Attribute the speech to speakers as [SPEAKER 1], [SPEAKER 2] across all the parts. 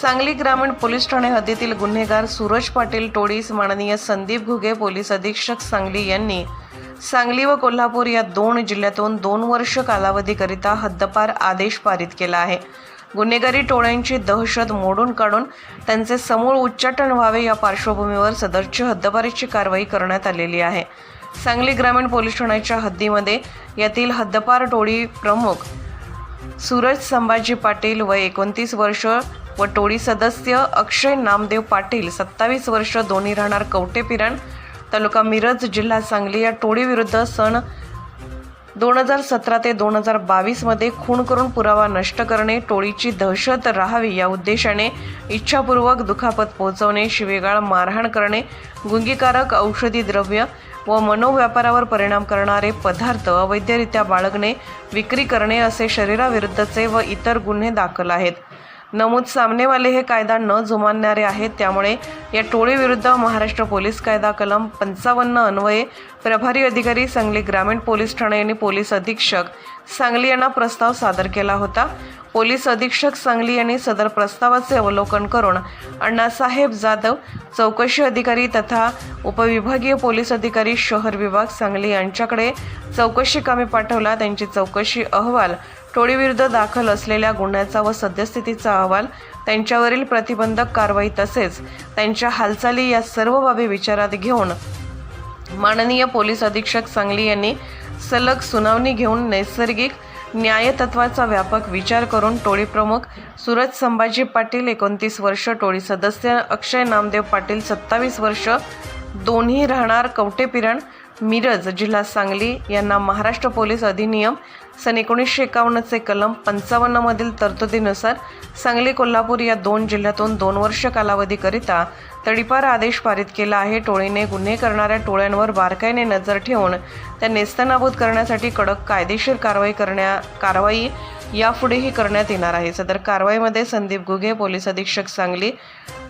[SPEAKER 1] सांगली ग्रामीण पोलीस ठाणे हद्दीतील गुन्हेगार सूरज पाटील टोळीस माननीय संदीप घुगे पोलीस अधीक्षक सांगली यांनी सांगली व कोल्हापूर या दोन जिल्ह्यातून दोन वर्ष कालावधीकरिता हद्दपार आदेश पारित केला आहे. गुन्हेगारी टोळ्यांची दहशत मोडून काढून त्यांचे समूळ उच्चाटन व्हावे या पार्श्वभूमीवर सदरची हद्दपारीची कारवाई करण्यात आलेली आहे. सांगली ग्रामीण पोलीस ठाण्याच्या हद्दीमध्ये यातील हद्दपार टोळी प्रमुख सूरज संभाजी पाटील वय एकोणतीस वर्ष व टोळी सदस्य अक्षय नामदेव पाटील सत्तावीस वर्ष दोन्ही राहणार कवटे पिरण तालुका मिरज जिल्हा सांगली. या टोळीविरुद्ध सन दोन हजार सतरा ते दोन हजार बावीसमध्ये खून करून पुरावा नष्ट करणे टोळीची दहशत राहावी या उद्देशाने इच्छापूर्वक दुखापत पोहोचवणे शिवेगाळ मारहाण करणे गुंगीकारक औषधी द्रव्य व मनोव्यापारावर परिणाम करणारे पदार्थ अवैधरित्या बाळगणे विक्री करणे असे शरीराविरुद्धचे व इतर गुन्हे दाखल आहेत. नमूद सामनेवाले हे कायदा न जुमानणारे आहेत. त्यामुळे या टोळीविरुद्ध महाराष्ट्र पोलीस कायदा कलम पंचावन्न अन्वये प्रभारी अधिकारी सांगली ग्रामीण पोलीस ठाणे यांनी पोलीस अधीक्षक सांगली यांना प्रस्ताव सादर केला होता. पोलीस अधीक्षक सांगली यांनी सदर प्रस्तावाचे अवलोकन करून अण्णासाहेब जाधव चौकशी अधिकारी तथा उपविभागीय पोलीस अधिकारी शहर विभाग सांगली यांच्याकडे चौकशी कामी पाठवला. त्यांची चौकशी अहवाल टोळीविरुद्ध दाखल असलेल्या गुन्ह्याचा व सद्यस्थितीचा अहवाल त्यांच्यावरील प्रतिबंधक कारवाई तसेच त्यांच्या हालचाली या सर्व बाबी विचारात घेऊन माननीय पोलीस अधीक्षक सांगली यांनी सलग सुनावणी घेऊन नैसर्गिक न्यायतत्वाचा व्यापक विचार करून टोळी प्रमुख सुरज संभाजी पाटील एकोणतीस वर्ष टोळी सदस्य अक्षय नामदेव पाटील सत्तावीस वर्ष दोन्ही राहणार कवटेपिरण मिरज जिल्हा सांगली यांना महाराष्ट्र पोलीस अधिनियम सन एकोणीसशे एकावन्नचे कलम पंचावन्नमधील तरतुदीनुसार सांगली कोल्हापूर या दोन जिल्ह्यातून दोन वर्ष कालावधीकरिता तडीपार आदेश पारित केला आहे. टोळीने गुन्हे करणाऱ्या टोळ्यांवर बारकाईने नजर ठेवून त्या नेस्तनाबूत करण्यासाठी कडक कायदेशीर कारवाई करण्या कारवाई यापुढेही करण्यात येणार आहे. सदर कारवाईमध्ये संदीप घुगे पोलीस अधीक्षक सांगली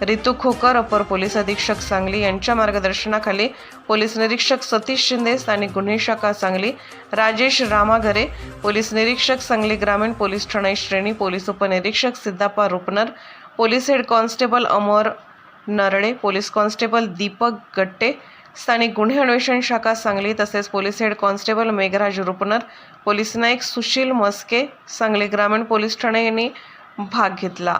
[SPEAKER 1] रितू खोकर अपर पोलीस अधीक्षक सांगली यांच्या मार्गदर्शनाखाली पोलीस निरीक्षक सतीश शिंदे स्थानिक गुन्हे शाखा सांगली राजेश रामाघरे पोलीस निरीक्षक सांगली ग्रामीण पोलीस ठाणे श्रेणी पोलीस उपनिरीक्षक Siddhappa Rupnar police head constable Amar Narale police constable Deepak Gatte स्थानिक गुन्हे अन्वेषण शाखा सांगली तसेच police head constable Meghraj Rupnar police Naik Sushil Maske Sangli ग्रामीण पोलीस ठाणे यांनी भाग घेतला.